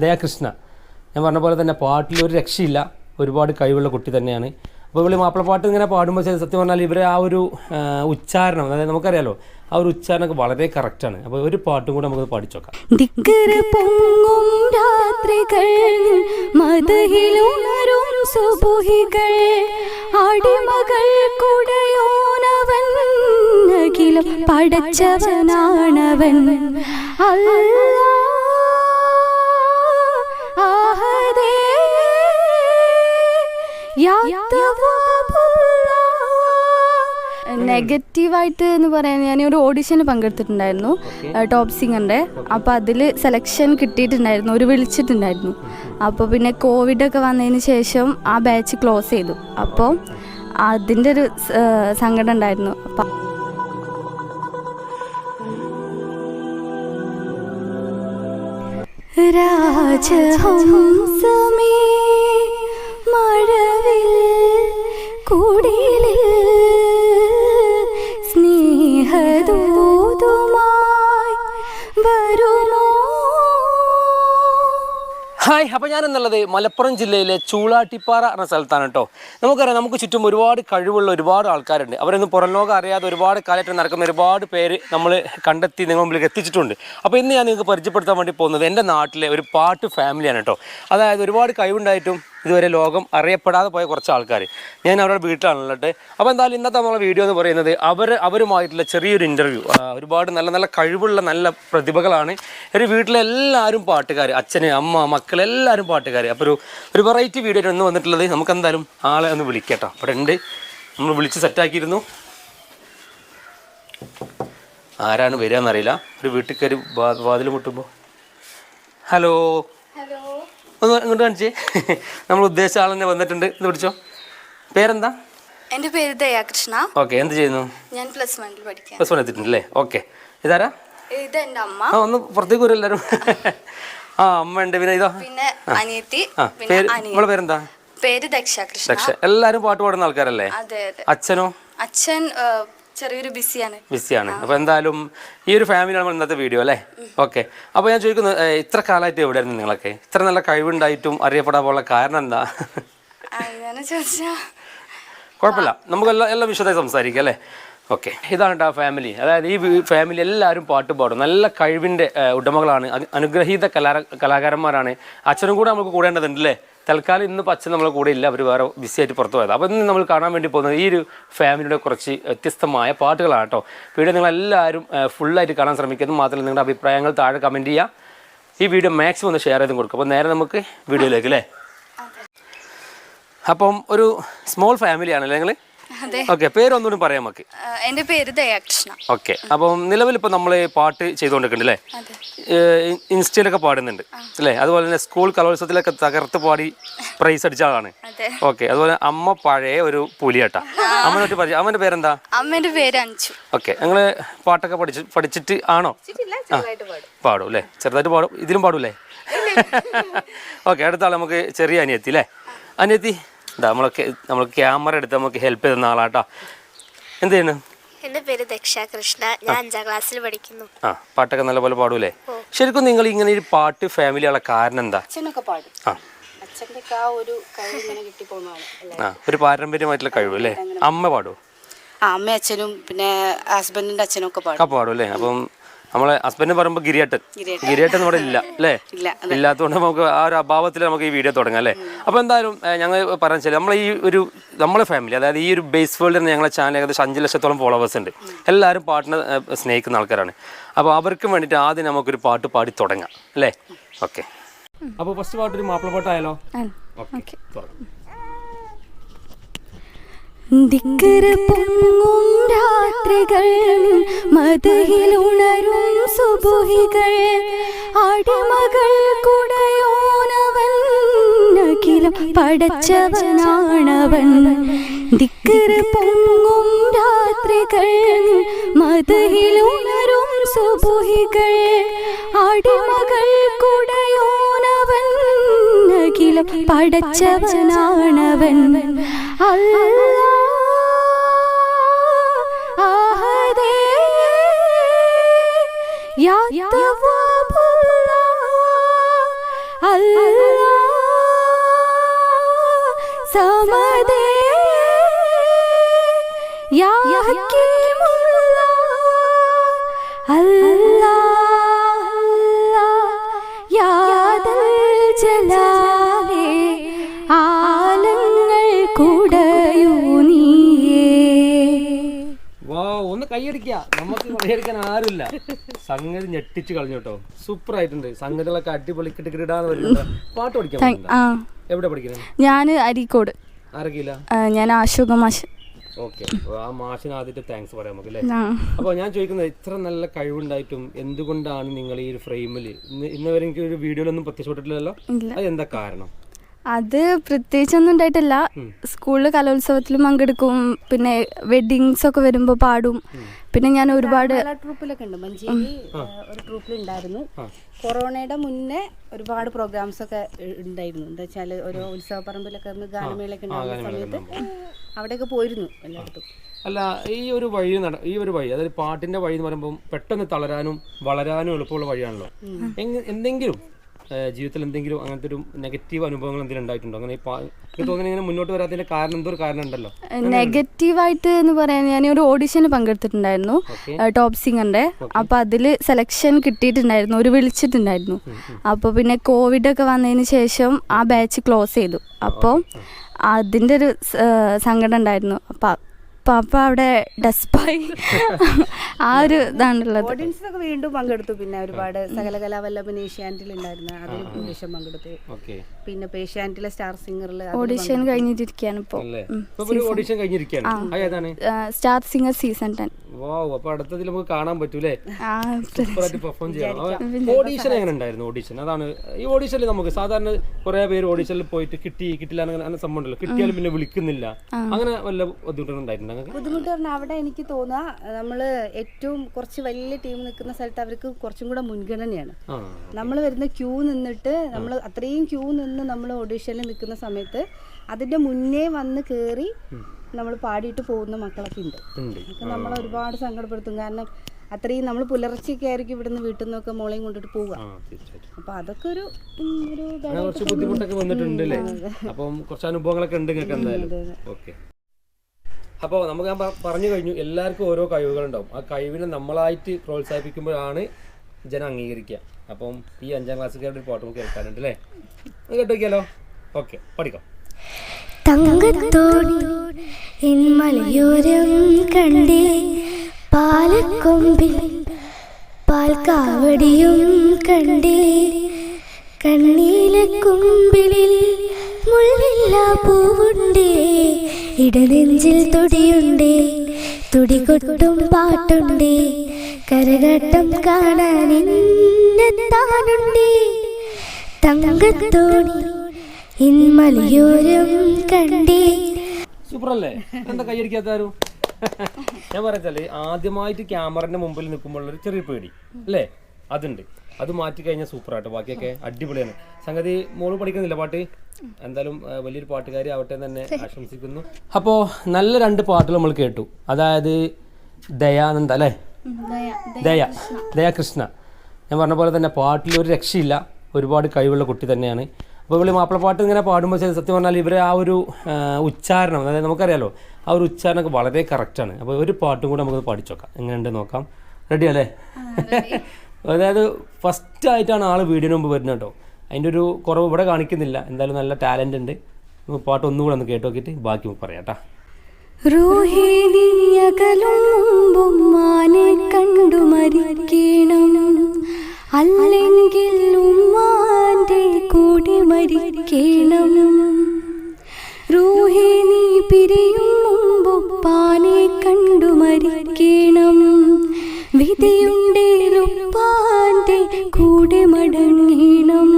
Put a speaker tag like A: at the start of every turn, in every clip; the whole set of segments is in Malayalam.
A: ദയാകൃഷ്ണ. ഞാൻ പറഞ്ഞ പോലെ തന്നെ പാട്ടിൽ ഒരു രക്ഷയില്ല. ഒരുപാട് കഴിവുള്ള കുട്ടി തന്നെയാണ്. അപ്പോൾ ഇവൾ മാപ്പിളപ്പാട്ട് ഇങ്ങനെ പാടുമ്പോൾ സത്യം പറഞ്ഞാൽ ഇവരെ ആ ഒരു ഉച്ചാരണം അതായത് നമുക്കറിയാലോ ആ ഒരു ഉച്ചാരണമൊക്കെ വളരെ കറക്റ്റാണ് അപ്പോൾ ഒരു പാട്ടും കൂടെ നമുക്ക് പാടിച്ചോക്കാം
B: പൊങ്ങും രാത്രികൾ കുടയോനവൻ പടച്ചവനാണവൻ. അല്ലാ നെഗറ്റീവായിട്ട് എന്ന് പറയാൻ ഞാൻ ഒരു ഓഡിഷന് പങ്കെടുത്തിട്ടുണ്ടായിരുന്നു ടോപ്പ് സിംഗറിന്റെ അപ്പോൾ അതിൽ സെലക്ഷൻ കിട്ടിയിട്ടുണ്ടായിരുന്നു ഒരു വിളിച്ചിട്ടുണ്ടായിരുന്നു. അപ്പോൾ പിന്നെ കോവിഡൊക്കെ വന്നതിന് ശേഷം ആ ബാച്ച് ക്ലോസ് ചെയ്തു. അപ്പോൾ അതിന്റെ ഒരു സങ്കടം ഉണ്ടായിരുന്നു. അപ്പം രാജഹംസമേ
A: ഹായ് അപ്പോൾ ഞാൻ എന്നുള്ളത് മലപ്പുറം ജില്ലയിലെ ചൂളാട്ടിപ്പാറ എന്ന സ്ഥലത്താണ് കേട്ടോ. നമുക്കറിയാം നമുക്ക് ചുറ്റും ഒരുപാട് കഴിവുള്ള ഒരുപാട് ആൾക്കാരുണ്ട്. അവരൊന്നും പുറം ലോകം അറിയാതെ ഒരുപാട് കാലത്ത് നടക്കുന്ന ഒരുപാട് പേര് നമ്മൾ കണ്ടെത്തി നിങ്ങൾ മുമ്പിലേക്ക് എത്തിച്ചിട്ടുണ്ട്. അപ്പോൾ ഇന്ന് ഞാൻ നിങ്ങൾക്ക് പരിചയപ്പെടുത്താൻ വേണ്ടി പോകുന്നത് എന്റെ നാട്ടിലെ ഒരു പാട്ട് ഫാമിലിയാണ് കേട്ടോ. അതായത് ഒരുപാട് കഴിവുണ്ടായിട്ടും ഇതുവരെ ലോകം അറിയപ്പെടാതെ പോയ കുറച്ച് ആൾക്കാർ ഞാൻ അവരുടെ വീട്ടിലാണുള്ളത്. അപ്പോൾ എന്തായാലും ഇന്നത്തെ നമ്മളെ വീഡിയോ എന്ന് പറയുന്നത് അവർ അവരുമായിട്ടുള്ള ചെറിയൊരു ഇന്റർവ്യൂ ഒരുപാട് നല്ല നല്ല കഴിവുള്ള നല്ല പ്രതിഭകളാണ്. ഒരു വീട്ടിലെല്ലാവരും പാട്ടുകാർ അച്ഛന് അമ്മ മക്കൾ എല്ലാവരും പാട്ടുകാർ അപ്പോൾ ഒരു ഒരു വെറൈറ്റി വീഡിയോ ഒന്ന് വന്നിട്ടുള്ളത് നമുക്ക് എന്തായാലും ആളെ ഒന്ന് വിളിക്കട്ടോ. അവിടെ ഉണ്ട്. നമ്മൾ വിളിച്ച് സെറ്റാക്കിയിരുന്നു ആരാണ് വരിക എന്നറിയില്ല. ഒരു വീട്ടിൽ കയറി വാതിൽ മുട്ടുമ്പോൾ ഹലോ
B: ഹലോ
A: ഒന്ന് ഇങ്ങോട്ട് കാണിച്ചേ. നമ്മൾ ഉദ്ദേശിച്ച ആൾ തന്നെ വന്നിട്ടുണ്ട്. ഇത് പിടിച്ചോ. പേരെന്താ?
B: എന്റെ പേര് ദയാകൃഷ്ണ.
A: ഓക്കെ എന്ത് ചെയ്യുന്നു?
B: ഞാൻ പ്ലസ് വണ്ണിൽ പഠിക്കാം.
A: പ്ലസ് വൺ എത്തിയിട്ടുണ്ടല്ലേ ഓക്കെ. ഇതാരാ?
B: ഇത് എന്റെ അമ്മ.
A: ആ ഒന്ന് പുറത്തേക്ക് വരും എല്ലാവരും. ആ അമ്മ ഉണ്ട് പിന്നെ ഇതാ.
B: പിന്നെ അനിയത്തി
A: ആ
B: പിന്നെ
A: പേര് നമ്മളെ പേരെന്താ?
B: പേര് ദക്ഷാകൃഷ്ണ.
A: ദക്ഷ. എല്ലാവരും പാട്ട് പാടുന്ന ആൾക്കാരല്ലേ?
B: അതെ അതെ.
A: അച്ഛനോ?
B: അച്ഛൻ ചെറിയൊരു ബിസിയാണ്.
A: ബിസിയാണ്. അപ്പോൾ എന്തായാലും ഈ ഒരു ഫാമിലിയാണ് നമ്മൾ ഇന്നത്തെ വീഡിയോ അല്ലേ? ഓക്കെ അപ്പോൾ ഞാൻ ചോദിക്കുന്നത് ഇത്ര കാലമായിട്ട് എവിടെയായിരുന്നു നിങ്ങളൊക്കെ? ഇത്ര നല്ല കഴിവുണ്ടായിട്ടും അറിയപ്പെടാൻ പോലുള്ള കാരണം എന്താ?
B: അങ്ങനെ ചോദിച്ചാ
A: കുഴപ്പമില്ല. നമുക്ക് എല്ലാ എല്ലാ വിശദമായി സംസാരിക്കാം അല്ലേ? ഓക്കെ ഇതാണ് കേട്ടോ ആ ഫാമിലി അതായത് ഈ ഫാമിലി എല്ലാവരും പാട്ട് പാടും. നല്ല കഴിവിന്റെ ഉടമകളാണ്. അനുഗ്രഹീത കലാ കലാകാരന്മാരാണ്. അച്ഛനും കൂടെ നമുക്ക് കൂടേണ്ടതുണ്ട് അല്ലേ? തൽക്കാലം ഇന്ന് പച്ച നമ്മളെ കൂടെ ഇല്ല. അവർ വേറെ ബിസി ആയിട്ട് പുറത്ത് പോയത്. അപ്പോൾ ഇന്ന് നമ്മൾ കാണാൻ വേണ്ടി പോകുന്നത് ഈ ഒരു ഫാമിലിയുടെ കുറച്ച് വ്യത്യസ്തമായ പാട്ടുകളാണ് കേട്ടോ. വീഡിയോ നിങ്ങളെല്ലാവരും ഫുള്ളായിട്ട് കാണാൻ ശ്രമിക്കുന്നത് മാത്രമല്ല നിങ്ങളുടെ അഭിപ്രായങ്ങൾ താഴെ കമന്റ് ചെയ്യുക ഈ വീഡിയോ മാക്സിമം ഒന്ന് ഷെയർ ചെയ്ത് കൊടുക്കും. അപ്പോൾ നേരെ നമുക്ക് വീഡിയോയിലേക്ക് അല്ലേ അപ്പം ഒരു സ്മോൾ ഫാമിലിയാണല്ലേ നിങ്ങൾ ഓക്കെ പേരൊന്നുകൂടി പറയാം നമുക്ക്.
B: ആ, എന്റെ പേര് ദയാകൃഷ്ണ.
A: ഓക്കെ അപ്പം നിലവിൽ ഇപ്പൊ നമ്മൾ പാട്ട് ചെയ്തുകൊണ്ടിരിക്കുന്നുണ്ട് അല്ലേ? ഇൻസ്റ്റയിലൊക്കെ പാടുന്നുണ്ട് അല്ലേ? അതുപോലെ തന്നെ സ്കൂൾ കലോത്സവത്തിലൊക്കെ തകർത്ത് പാടി പ്രൈസ് അടിച്ച ആളാണ്.
B: അതെ.
A: ഓക്കെ അതുപോലെ അമ്മ പഴയ ഒരു പുലിയട്ട. അമ്മനെ പറ്റി അമ്മന്റെ പേരെന്താ?
B: അമ്മന്റെ പേര് അഞ്ചു
A: ഓക്കെ നിങ്ങൾ പാട്ടൊക്കെ പഠിച്ചു പഠിച്ചിട്ട് ആണോ? പാടും. അല്ലേ? ചെറുതായിട്ട് പാടും ഇതിലും പാടൂല്ലേ ഓക്കെ അടുത്ത ആൾ നമുക്ക് ചെറിയ അനിയത്തി അല്ലേ? അനിയത്തി നമ്മളൊക്കെ നമ്മൾ ക്യാമറ എടുത്ത് നമുക്ക് ഹെൽപ്പ് ചെയ്തുന്ന ആളാട്ടോ എന്ത് ചെയ്യണ്
C: പേര് പേര് ദക്ഷാകൃഷ്ണ ഞാൻ അഞ്ചാം ക്ലാസ്സിൽ പഠിക്കുന്നു.
A: ആ പാട്ടൊക്കെ നല്ലപോലെ പാടൂലേ? ശരിക്കും നിങ്ങൾ ഇങ്ങനെ ഒരു പാട്ട് ഫാമിലി ഫാമിലിയുള്ള കാരണം എന്താ?
D: അച്ഛനൊക്കെ പാടും.
A: ആ.
D: ഒരു
A: ആ ഒരു പാരമ്പര്യമായിട്ടുള്ള കഴിവ് അല്ലേ? അമ്മ പാടുമോ
D: ആ അമ്മയും അച്ഛനും പിന്നെ ഹസ്ബൻഡിന്റെ അച്ഛനും ഒക്കെ പാടും.
A: ഒക്കെ പാടും അല്ലേ? അപ്പം നമ്മളെ ഹസ്ബൻഡ് പറയുമ്പോൾ ഗിരിയേട്ടൻ. ഗിരിയേട്ടൻ. ഇവിടെ ഇല്ല അല്ലേ? ഇല്ലാത്തതുകൊണ്ട് നമുക്ക് ആ ഒരു അഭാവത്തിൽ നമുക്ക് ഈ വീഡിയോ തുടങ്ങാം അല്ലേ? അപ്പോൾ എന്തായാലും ഞങ്ങൾ പറഞ്ഞു വെച്ചാൽ നമ്മളെ ഈ ഒരു നമ്മളെ ഫാമിലി അതായത് ഈ ഒരു ബേസ് വേൾഡിൽ ഞങ്ങളെ ചാനൽ ഏകദേശം അഞ്ച് ലക്ഷത്തോളം ഫോളോവേഴ്സ് ഉണ്ട്. എല്ലാവരും പാട്ടിനെ സ്നേഹിക്കുന്ന ആൾക്കാരാണ്. അപ്പോൾ അവർക്കും വേണ്ടിയിട്ട് ആദ്യം നമുക്കൊരു പാട്ട് പാടി തുടങ്ങാം അല്ലേ? ഓക്കെ. അപ്പോൾ ഫസ്റ്റ് പാട്ടൊരു ഒരു മാപ്പിള പാട്ടായാലോ? ഓക്കെ
B: പൊങ്ങും രാത്രികൾ മതിലുണരും സുബുഹികൾ. അടിമകൾ കുടയോനവൻ അഖിലം പടച്ചവനാണവൻ. ദിക്കറ് പൊങ്ങും രാത്രികൾ മതയിലുണരും സുബുഹികൾ. അടിമകൾ കുടയോനവൻ അഖിലം പടച്ചവനാണവൻ അല്ലാ ആഹദേ യാ തവ്വാബുല്ലാ അല്ലാ സമദേ യാ ഹക്കീമുല്ലാ
A: കൈയടിക്ക നമുക്ക് കൈയടിക്കാൻ ആരുമില്ല. സംഗതി ഞെട്ടിച്ച് കളഞ്ഞു കേട്ടോ. സൂപ്പർ ആയിട്ടുണ്ട് സംഗതികളൊക്കെ അടിപൊളി കിട്ടിക്കിടാന്ന് വരുന്നുണ്ട് പാട്ട് പഠിക്കാൻ എവിടെ പഠിക്കുന്നത്?
B: ഞാൻ അരീക്കോട്.
A: ആരൊക്കെയില്ല?
B: ഞാൻ അശോക മാഷ്.
A: ഓക്കെ. ആ മാഷിന് ആദ്യത്തെ താങ്ക്സ് പറയാം നമുക്ക് അല്ലേ? അപ്പോൾ ഞാൻ ചോദിക്കുന്നത് ഇത്ര നല്ല കഴിവുണ്ടായിട്ടും എന്തുകൊണ്ടാണ് നിങ്ങൾ ഈ ഒരു ഫ്രെയിമിൽ ഇന്ന് വരെ എനിക്ക് ഒരു വീഡിയോയിലൊന്നും
B: പ്രത്യക്ഷപ്പെട്ടിട്ടില്ലല്ലോ.
A: അത് എന്താ കാരണം?
B: അത് പ്രത്യേകിച്ചൊന്നും ഉണ്ടായിട്ടില്ല. സ്കൂളിൽ കലോത്സവത്തിലും പങ്കെടുക്കും. പിന്നെ വെഡിങ്സ് ഒക്കെ വരുമ്പോൾ പാടും. പിന്നെ ഞാൻ ഒരുപാട്
D: ട്രൂപ്പിലൊക്കെ ഉണ്ട്. മഞ്ചേരി ഒരു ട്രൂപ്പിൽ ഉണ്ടായിരുന്നു കൊറോണയുടെ മുന്നേ ഒരുപാട് പ്രോഗ്രാംസ് ഒക്കെ ഉണ്ടായിരുന്നു. എന്താ വെച്ചാൽ ഓരോ ഉത്സവ പറമ്പിലൊക്കെ ഒന്ന് ഗാനമേളയൊക്കെ ഉണ്ടാകുന്ന സമയത്ത് അവിടെയൊക്കെ പോയിരുന്നു എല്ലായിടത്തും.
A: അല്ല ഈ ഒരു വഴി നട ഈ ഒരു വഴി അതായത് പാട്ടിന്റെ വഴി എന്ന് പറയുമ്പോൾ പെട്ടെന്ന് തളരാനും വളരാനും എളുപ്പമുള്ള വഴിയാണല്ലോ. എന്തെങ്കിലും ജീവിതത്തിൽ എന്തെങ്കിലും അങ്ങനത്തെ ഒരു നെഗറ്റീവ് അനുഭവങ്ങൾ എന്തെങ്കിലും ഉണ്ടായിട്ടുണ്ടോ? അങ്ങനെ തോന്നുന്നത് ഇങ്ങനെ മുന്നോട്ട് വരാത്തതിന്റെ കാരണം എന്തോ ഒരു കാരണം ഉണ്ടല്ലോ.
B: നെഗറ്റീവായിട്ട് എന്ന് പറയാൻ ഞാൻ ഒരു ഓഡിഷന് പങ്കെടുത്തിട്ടുണ്ടായിരുന്നു ടോപ്പ് സിംഗറിന്റെ അപ്പൊ അതിൽ സെലക്ഷൻ കിട്ടിയിട്ടുണ്ടായിരുന്നു ഒരു വിളിച്ചിട്ടുണ്ടായിരുന്നു. അപ്പോൾ പിന്നെ കോവിഡ് ഒക്കെ വന്നതിന് ശേഷം ആ ബാച്ച് ക്ലോസ് ചെയ്തു. അപ്പോൾ അതിന്റെ ഒരു സങ്കടം ഉണ്ടായിരുന്നു. അപ്പം അപ്പം അവിടെ ഡെസ്പായി ആ ഒരു ഇതാണുള്ളത്.
D: ഓഡിയൻസിനൊക്കെ വീണ്ടും പങ്കെടുത്തു. പിന്നെ ഒരുപാട് സകലകലാവല്ലഭൻ ഏഷ്യാനെറ്റിൽ ഉണ്ടായിരുന്നു അതിൽ ഓഡിഷൻ പങ്കെടുത്തു
A: ഓക്കെ.
D: പിന്നെ ഏഷ്യാനെറ്റിലെ സ്റ്റാർ സിംഗറിൽ
B: ഓഡിഷൻ കഴിഞ്ഞിട്ടിരിക്കുകയാണ് ഇപ്പോൾ
A: അല്ലേ ഇപ്പൊ. ഒരു ഓഡിഷൻ കഴിഞ്ഞിരിക്കുകയാണ്.
B: Star singer season ten.
A: Wow അപ്പൊ അടുത്തതിൽ നമുക്ക് കാണാൻ പറ്റൂലേ? പെർഫോം ചെയ്യണം. ഓഡീഷൻ എങ്ങനെ ഉണ്ടായിരുന്നു ഓഡീഷൻ അതാണ് ഈ ഓഡീഷനിൽ നമുക്ക് സാധാരണ കുറെ പേര് ഓഡീഷനിൽ പോയിട്ട് കിട്ടി കിട്ടില്ല അങ്ങനെ സംഭവം ഉണ്ടല്ലോ. കിട്ടിയാലും പിന്നെ വിളിക്കുന്നില്ല. അങ്ങനെ വല്ല ബുദ്ധിമുട്ടുണ്ടായിട്ടുണ്ടോ നിങ്ങൾക്ക്
D: ബുദ്ധിമുട്ട് പറഞ്ഞാൽ അവിടെ എനിക്ക് തോന്നുക നമ്മൾ ഏറ്റവും കുറച്ച് വലിയ ടീം നിൽക്കുന്ന സ്ഥലത്ത് അവർക്ക് കുറച്ചും കൂടെ മുൻഗണനയാണ്. നമ്മൾ വരുന്ന ക്യൂ നിന്നിട്ട് നമ്മൾ അത്രയും ക്യൂ നിന്ന് നമ്മൾ ഓഡീഷനിൽ നിൽക്കുന്ന സമയത്ത് അതിന്റെ മുന്നേ വന്ന് കയറി നമ്മൾ പാടിയിട്ട് പോകുന്ന മക്കളൊക്കെ ഉണ്ട്. നമ്മൾ ഒരുപാട് സങ്കടപ്പെടുത്തും. കാരണം അത്രയും നമ്മൾ പുലർച്ചയൊക്കെ ആയിരിക്കും ഇവിടുന്ന് വീട്ടിൽ നിന്നൊക്കെ മോളെയും കൊണ്ടിട്ട് പോവുക. അപ്പൊ അതൊക്കെ ഒരു ഒരു
A: കുറച്ച് ബുദ്ധിമുട്ടൊക്കെ വന്നിട്ടുണ്ട് അപ്പം കുറച്ച് അനുഭവങ്ങളൊക്കെ ഉണ്ട് നിങ്ങൾക്ക് എന്തായാലും. ഓക്കെ. അപ്പോൾ നമുക്ക് ഞാൻ പറഞ്ഞു കഴിഞ്ഞു എല്ലാവർക്കും ഓരോ കഴിവുകളുണ്ടാവും. ആ കഴിവിനെ നമ്മളായിട്ട് പ്രോത്സാഹിപ്പിക്കുമ്പോഴാണ് ജനം അംഗീകരിക്കുക. അപ്പം ഈ അഞ്ചാം ക്ലാസ്സുകാരുടെ ഒരു പാട്ട് കേൾക്കാനുണ്ട് അല്ലേ? കേട്ടോ ഓക്കെ പഠിക്കാം.
E: തങ്കത്തോടി കണ്ടേ പാലക്കൊമ്പിൽ പാൽക്കാവടിയും കണ്ടേ മുള്ളില്ല പൂവുണ്ടേ. ഇടനെഞ്ചിൽ തുടിയുണ്ടേ. തുടികൊട്ടും പാട്ടുണ്ടേ. കരകട്ടം കാണാൻ എന്നെത്താനുണ്ടേ തങ്കത്തോണി ഇൻമലയോരം കണ്ടേ.
A: സൂപ്പറല്ലേ? എന്താ കൈയടിക്കാത്താരും ഞാൻ പറഞ്ഞാൽ ആദ്യമായിട്ട് ക്യാമറന്റെ മുമ്പിൽ നിൽക്കുമ്പോൾ ഒരു ചെറിയ പേടി അല്ലേ? അതുണ്ട്. അത് മാറ്റി കഴിഞ്ഞാൽ സൂപ്പർ ആട്ടോ. ബാക്കിയൊക്കെ അടിപൊളിയാണ്. സംഗതി മോൾ പഠിക്കുന്നില്ല പാട്ട്? എന്തായാലും വലിയൊരു പാട്ടുകാരി ആവട്ടെ തന്നെ ആശംസിക്കുന്നു. അപ്പോ നല്ല രണ്ട് പാട്ടുകൾ നമ്മൾ കേട്ടു. അതായത് ദയാനന്ദ അല്ലേ? ദയ ദയാകൃഷ്ണ. ഞാൻ പറഞ്ഞ പോലെ തന്നെ പാട്ടിൽ ഒരു രക്ഷയില്ല. ഒരുപാട് കഴിവുള്ള കുട്ടി തന്നെയാണ്. അപ്പോൾ ഇവിടെ മാപ്പിളപ്പാട്ട് ഇങ്ങനെ പാടുമ്പോൾ സത്യം പറഞ്ഞാൽ ഇവരെ ആ ഒരു ഉച്ചാരണം അതായത് നമുക്കറിയാലോ ആ ഒരു ഉച്ചാരണമൊക്കെ വളരെ കറക്റ്റാണ് അപ്പോൾ ഒരു പാട്ടും കൂടെ നമുക്ക് പഠിച്ചു നോക്കാം എങ്ങനെയുണ്ട് നോക്കാം. റെഡി അല്ലേ? അതായത് ഫസ്റ്റ് ആയിട്ടാണ് ആൾ വീഡിയോന് മുമ്പ് വരുന്നത് കേട്ടോ. അതിന്റെ ഒരു കുറവ് ഇവിടെ കാണിക്കുന്നില്ല. എന്തായാലും നല്ല ടാലന്റ് ഉണ്ട്. പാട്ട് ഒന്നുകൂടെ ഒന്ന് കേട്ട് നോക്കിയിട്ട് ബാക്കി പറയാം കേട്ടോ.
B: റൂഹിണിയകലും മുമ്പും കണ്ടു മരിക്കണം. അല്ലെങ്കിൽ ഉമ്മാന്റെ കൂടെ മരിക്കണം. റൂഹിണി പിരിയും മുമ്പും പാനെ കണ്ടു മരിക്കണം. വിധിയുണ്ടേലുപ്പാന്റെ കൂടെ മടങ്ങണം.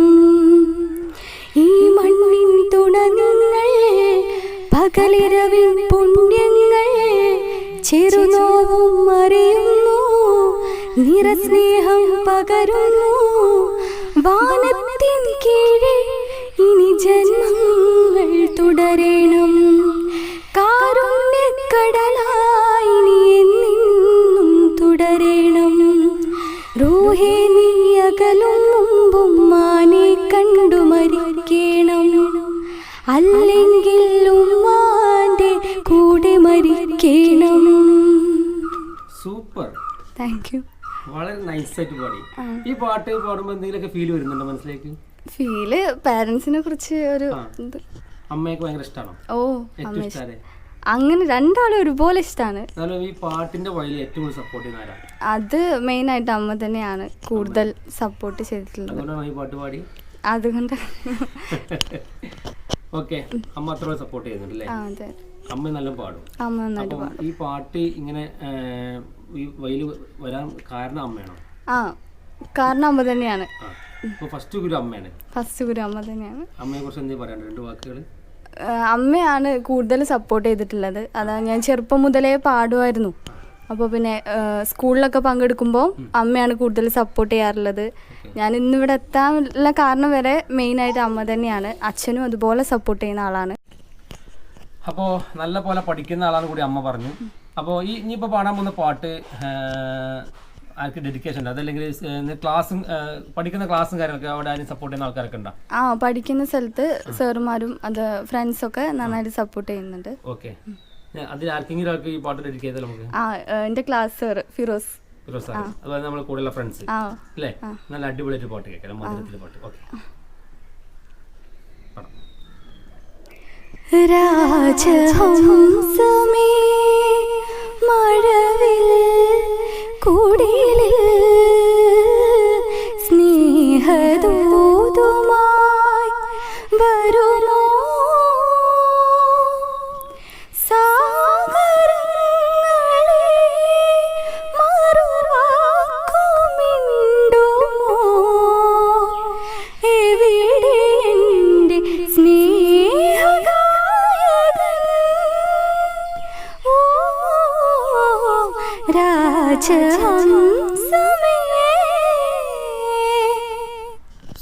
B: ഈ മണ്ണിൻ തുണങ്ങൾ പകലിരവിൻ പുണ്യങ്ങൾ ചെറുനോവും അറിയുന്നു. നിറസ്നേഹം പകരുന്നു. റൂഹേ നീ അകലും മുമ്പും മാനെ കണ്ടു
E: അല്ലെങ്കിൽ ഉമ്മാന്റെ കൂടെ മരിക്കണം.
A: സൂപ്പർ.
B: താങ്ക് യു
A: വളരെ നൈസായിട്ട് പാടി. ഈ പാട്ട് പാടുമ്പോൾ എന്തെങ്കിലുമൊക്കെ ഫീൽ വരുന്നുണ്ടോ മനസ്സിലേക്ക്?
B: ഫീൽ പാരന്റ്സിനെ കുറിച്ച് ഒരു
A: അമ്മയൊക്കെ ഭയങ്കര ഇഷ്ടമാണോ
B: ഓ
A: ഏറ്റവും
B: അമ്മ
A: ഇഷ്ടമാരെ
B: അങ്ങനെ രണ്ടാളും ഒരുപോലെ ഇഷ്ടമാണ്
A: പാട്ടിന്റെ ഏറ്റവും സപ്പോർട്ട് ചെയ്യുന്ന
B: അത് മെയിനായിട്ട് അമ്മ തന്നെയാണ് കൂടുതൽ സപ്പോർട്ട് ചെയ്തിട്ടുള്ളത്. അതുകൊണ്ട്.
A: ഓക്കെ അമ്മ അത്ര സപ്പോർട്ട് ചെയ്യുന്നുണ്ട് അല്ലേ
B: അതെ.
A: അമ്മ നല്ല പാടും.
B: അമ്മ
A: നല്ല
B: പാടും.
A: ഈ പാട്ട് ഇങ്ങനെ ഈ വയൽ വരാൻ കാരണം അമ്മയാണോ?
B: ആ കാരണം അമ്മ തന്നെയാണ്.
A: ഫസ്റ്റ് ഗുരു അമ്മയാണ്.
B: ഫസ്റ്റ് ഗുരു അമ്മ തന്നെയാണ്.
A: അമ്മയെ കുറിച്ച് എന്തെങ്കിലും പറയാനുണ്ട്? രണ്ട് വാക്കുകൾ
B: അമ്മയാണ് കൂടുതൽ സപ്പോർട്ട് ചെയ്തിട്ടുള്ളത്. അതാണ് ഞാൻ ചെറുപ്പം മുതലേ പാടുമായിരുന്നു. അപ്പോൾ പിന്നെ സ്കൂളിലൊക്കെ പങ്കെടുക്കുമ്പോൾ അമ്മയാണ് കൂടുതൽ സപ്പോർട്ട് ചെയ്യാറുള്ളത്. ഞാൻ ഇന്നിവിടെ എത്താനുള്ള കാരണം വരെ മെയിനായിട്ട് അമ്മ തന്നെയാണ്. അച്ഛനും അതുപോലെ സപ്പോർട്ട് ചെയ്യുന്ന ആളാണ്.
A: അപ്പോൾ നല്ല പോലെ പഠിക്കുന്ന ആളാണ് കൂടി അമ്മ പറഞ്ഞു. അപ്പോൾ ഈ ഇനിയിപ്പോൾ പാടാൻ പോകുന്ന പാട്ട് ആർക്ക് ഡെഡിക്കേഷൻ ഉണ്ട് അതല്ലെങ്കിൽ ക്ലാസ്സും പഠിക്കുന്ന ക്ലാസ്സും കാര്യങ്ങളൊക്കെ അവിടെ ആരും സപ്പോർട്ട് ചെയ്യുന്ന ആൾക്കാരൊക്കെ ഉണ്ടോ?
B: ആ പഠിക്കുന്ന സ്ഥലത്ത് സാറുമാരും അത് ഫ്രണ്ട്സൊക്കെ നന്നായിട്ട് സപ്പോർട്ട് ചെയ്യുന്നുണ്ട്.
A: ഓക്കെ അതിൽ ആർക്കെങ്കിലും ആൾക്ക് ഈ പാട്ട് ഡെഡിക്കേറ്റ് ചെയ്താൽ നമുക്ക്?
B: ആ എന്റെ class sir Firoz.
A: Firoz sir അതുപോലെ നമ്മുടെ കൂടെയുള്ള ഫ്രണ്ട്സ് അല്ലേ നല്ല അടിപൊളിയായിട്ട് പാട്ട് കേൾക്കാം. മധുരത്തിലെ പാട്ട്. ഓക്കെ
E: രാജഹംസമേ മഴവിൽ കുടിലിൽ സ്നേഹദൂതുമായി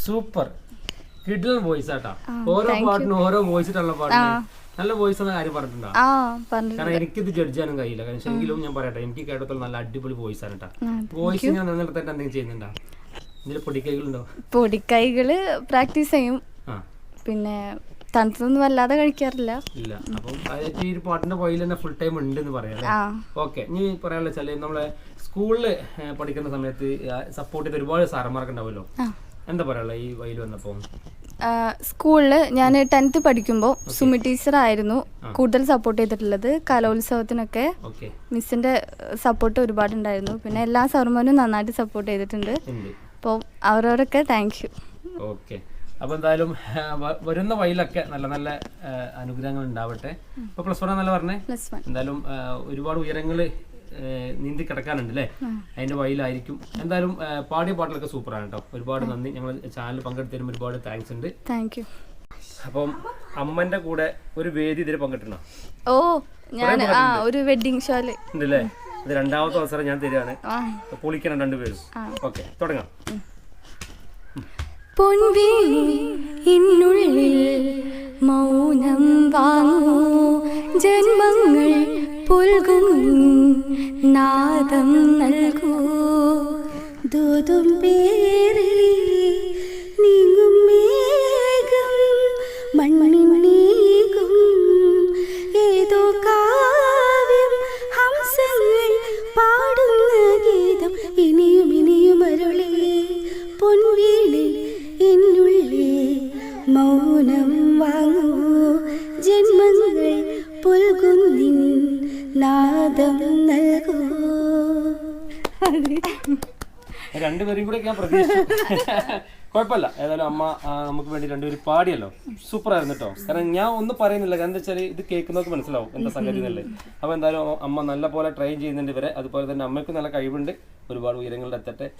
A: സൂപ്പർ. കിഡിലൻ വോയിസ് ആട്ടാ. ഓരോ പാട്ടിനും ഓരോ വോയിസ് ഇട്ടുള്ള പാട്ടിന് നല്ല വോയിസ് എന്ന കാര്യം പറഞ്ഞിട്ടുണ്ടോ? കാരണം എനിക്കിത് ജഡ്ജ് ചെയ്യാനും കഴിയില്ല. കാരണം ശരിക്കും എങ്കിലും ഞാൻ പറയട്ടെ എനിക്ക് കേട്ടത്തോളം നല്ല അടിപൊളി വോയിസ് ആണ് കേട്ടോ വോയിസ് ഞാൻ നിന്നിടത്ത് എന്തെങ്കിലും ചെയ്യുന്നുണ്ടോ? ഇതിൽ പൊടിക്കൈകളുണ്ടോ?
B: പൊടിക്കൈകൾ പ്രാക്ടീസ് ചെയ്യും. പിന്നെ തണുത്തൊന്നും വല്ലാതെ കഴിക്കാറില്ല.
A: ഇല്ല. അപ്പം ഈ ഒരു പാട്ടിന്റെ തന്നെ ഫുൾ ടൈം ഉണ്ട് എന്ന് പറയാം ഓക്കെ ഇനി പറയാനുള്ള വെച്ചാൽ നമ്മളെ സ്കൂളിൽ പഠിക്കുന്ന സമയത്ത് സപ്പോർട്ട് ചെയ്ത ഒരുപാട് സാറന്മാർക്ക് ഉണ്ടാവുമല്ലോ? എന്താ ഈ വയൽ വന്നപ്പോ?
B: സ്കൂളിൽ ഞാൻ ടെൻത്ത് പഠിക്കുമ്പോൾ സുമി ടീച്ചർ ആയിരുന്നു കൂടുതൽ സപ്പോർട്ട് ചെയ്തിട്ടുള്ളത്. കലോത്സവത്തിനൊക്കെ മിസ്സിന്റെ സപ്പോർട്ട് ഒരുപാടുണ്ടായിരുന്നു. പിന്നെ എല്ലാ സർമാരും നന്നായിട്ട് സപ്പോർട്ട് ചെയ്തിട്ടുണ്ട്. അപ്പോൾ അവരവരൊക്കെ താങ്ക് യു
A: ഓക്കെ. അപ്പൊ എന്തായാലും വരുന്ന വഴിയിലൊക്കെ നല്ല നല്ല അനുഗ്രഹങ്ങൾ ഉണ്ടാവട്ടെ. അപ്പോൾ പ്ലസ് വൺ എന്നല്ല പറഞ്ഞേ?
B: Plus one.
A: എന്തായാലും ഒരുപാട് ഉയരങ്ങൾ ഏ, നീന്തി കിടക്കാനുണ്ട് അല്ലേ അതിന്റെ വഴിയിലായിരിക്കും. എന്തായാലും പാടിയ പാട്ടിലൊക്കെ സൂപ്പറാണ് കേട്ടോ. ഒരുപാട് നന്ദി. ഞങ്ങൾ ചാനൽ പങ്കെടുത്തതിനും ഒരുപാട് താങ്ക്സ് ഉണ്ട്.
B: താങ്ക് യു
A: അപ്പം അമ്മന്റെ കൂടെ ഒരു വേദി ഇതിൽ പങ്കെടുക്കണം
B: ഓ ഞാൻ ആ ഒരു വെഡിങ് ഷോൽ
A: ഉണ്ടല്ലേ? ഇത് രണ്ടാമത്തെ അവസരം ഞാൻ തരികയാണ് പൊളിക്കണം രണ്ടുപേരും. ഓക്കെ തുടങ്ങാം.
E: പൊൻവീണി ഇന്നുള്ളിൽ മൗനം വാങ്ങൂ. ജന്മങ്ങൾ പുൽകും നാദം നൽകൂ. ദൂതും പേരിൽ നീങ്ങും മേഘം മണ്ണിൻ നീങ്ങും ഏതോ കാവ്യം ഹംസങ്ങൾ പാടുന്ന ഗീതം ഇനിയും ഇനിയും അരുളേ. പൊൻവീണി എന്നുള്ളേ മൗനം വാങ്ങൂ.
A: രണ്ടുപേരും കൂടെ ഞാൻ പ്രതീക്ഷിച്ചു. കുഴപ്പമില്ല. ഏതായാലും അമ്മ നമുക്ക് വേണ്ടി രണ്ടുപേരും പാടിയല്ലോ സൂപ്പർ ആയിരുന്നു കേട്ടോ കാരണം ഞാൻ ഒന്നും പറയുന്നില്ല. കാരണം എന്താ വെച്ചാൽ ഇത് കേൾക്കുന്നവർക്ക് മനസ്സിലാവും എന്താ സംഗതി എന്നല്ലേ. അപ്പൊ എന്തായാലും അമ്മ നല്ല പോലെ ട്രെയിൻ ചെയ്യുന്നുണ്ട് ഇവരെ. അതുപോലെ തന്നെ അമ്മയ്ക്ക് നല്ല കഴിവുണ്ട്. ഒരുപാട് ഉയരങ്ങളിൽ എത്തട്ടെ.